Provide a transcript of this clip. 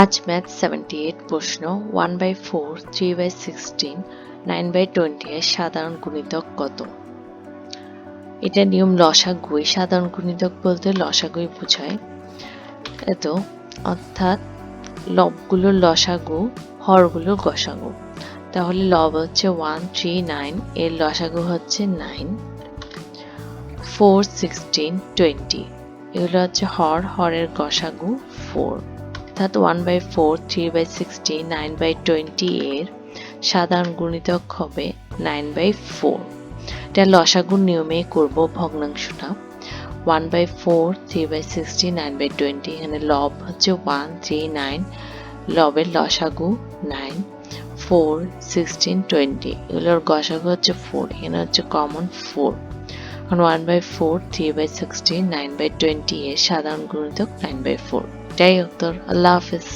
আজ math seventy eight প্রশ্ন one by four three by sixteen nine by twenty এর সাধারণ গুণিতক কত? এটা নিয়ম লসাগুই, সাধারণ গুণিতক বলতে লসাগুই বোঝায়। এত, অর্থাৎ লবগুলো লসাগু, হরগুলো গসাগু। তাহলে লব হচ্ছে ওয়ান থ্রি নাইন এর লসাগু হচ্ছে নাইন ফোর সিক্সটিন টোয়েন্টি এগুলো হচ্ছে হর, হরের গসাগু ফোর অর্থাৎ one by four three by sixty nine by twenty এর সাধারণ গুণিতক হবে নাইন বাই ফোর এটা লসাগুর নিয়মে করব ভগ্নাংশটা। One by four three by sixty nine by twenty এখানে লব হচ্ছে ওয়ান থ্রি নাইন লবের লসাগু নাইন ফোর সিক্সটিন টোয়েন্টি এগুলোর গসাগু হচ্ছে ফোর এখানে হচ্ছে কমন ফোর এখন one by four three by sixty nine by twenty এর সাধারণ গুণিতক নাইন বাই ফোর এটাই উত্তর আল্লাহ হাফিজ